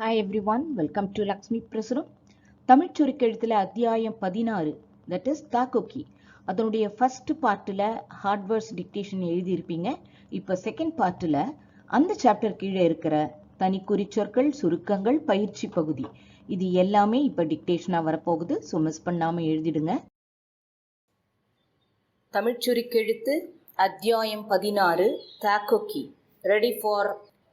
Hi everyone welcome to Lakshmi Prasuram Tamil சுருக்கெழுத்தில் அத்தியாயம் பதினாறு. That is தாக்கோக்கி அதனுடைய ஃபர்ஸ்ட் பார்ட்டில் ஹார்ட்வேர்ஸ் டிக்டேஷன் எழுதியிருப்பீங்க. இப்போ செகண்ட் பார்ட்டில் அந்த சாப்டர் கீழே இருக்கிற தனி குறிச்சொற்கள் சுருக்கங்கள் பயிற்சி பகுதி. இது எல்லாமே இப்போ டிக்டேஷனாக வரப்போகுது. ஸோ மிஸ் பண்ணாமல் எழுதிடுங்க. தமிழ் சுருக்கெழுத்து அத்தியாயம் பதினாறு தாக்கோக்கி ரெடி ஃபார்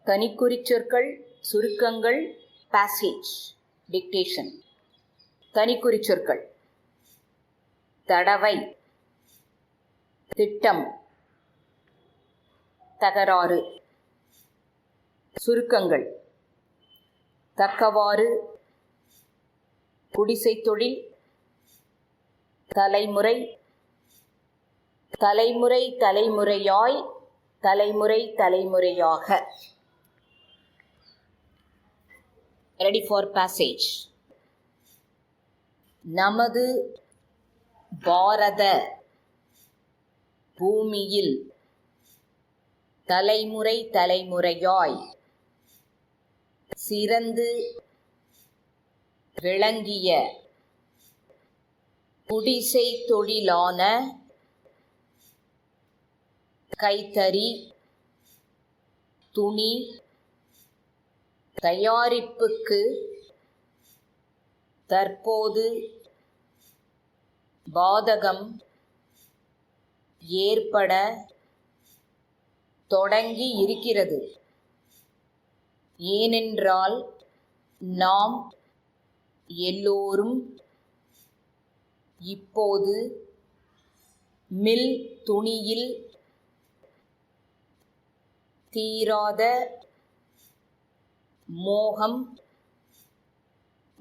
தனிக்குறிச்சொற்கள் சுருக்கங்கள் பேசேஜ் டிக்டேஷன் தனிக்குறிச்சொற்கள் தடவை. திட்டம். தகராறு. சுருக்கங்கள். தக்கவாறு. குடிசை தொழில். தலைமுறை. தலைமுறை தலைமுறையாய். தலைமுறை தலைமுறையாக. ரெடி ஃபார் பேசேஜ் நமது பாரத பூமியில் தலைமுறை தலைமுறையாய் சிறந்து விளங்கிய குடிசை தொழிலான கைத்தறி துணி தயாரிப்புக்கு தற்போது பாதகம் ஏற்பட தொடங்கி இருக்கிறது. ஏனென்றால் நாம் எல்லோரும் இப்போது மில் துணியில் தீராத மோகம்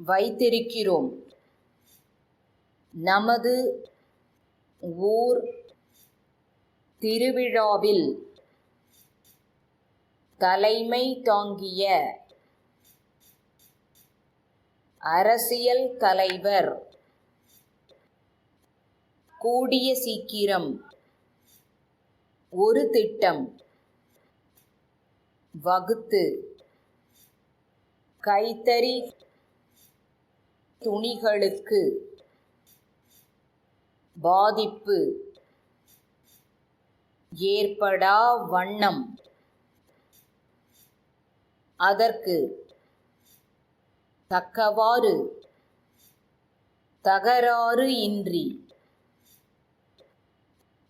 வைத்திருக்கிறோம். நமது ஊர் திருவிழாவில் தலைமை தாங்கிய அரசியல் தலைவர் கூடிய சீக்கிரம் ஒரு திட்டம் வகுத்து கைத்தறி துணிகளுக்கு பாதிப்பு ஏற்படா வண்ணம். அதற்கு தக்கவாறு தகராறு இன்றி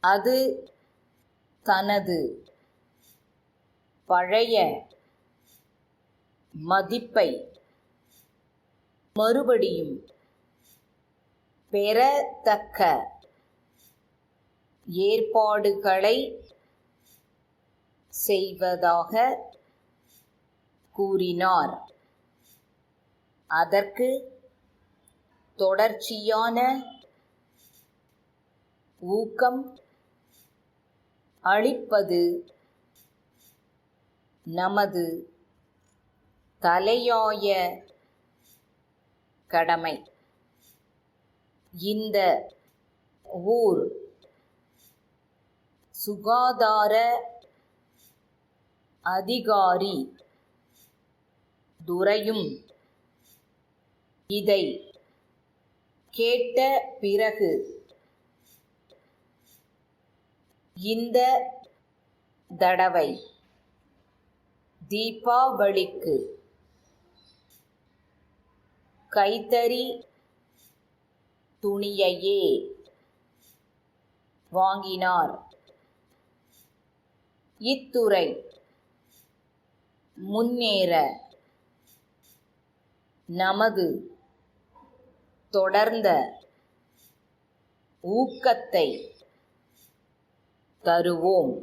அது தனது பழைய மதிப்பை மறுபடியும் பெறத்தக்க ஏற்பாடுகளை செய்வதாக கூறினார். அதற்கு தொடர்ச்சியான ஊக்கம் அளிப்பது நமது தலையாய கடமை. இந்த ஊர் சுகாதார அதிகாரி துரையும் இதை கேட்ட பிறகு இந்த தடவை தீபாவளிக்கு கைத்தறி துணியையே வாங்கினார். இத்துறை முன்னேற நமது தொடர்ந்த ஊக்கத்தை தருவோம்.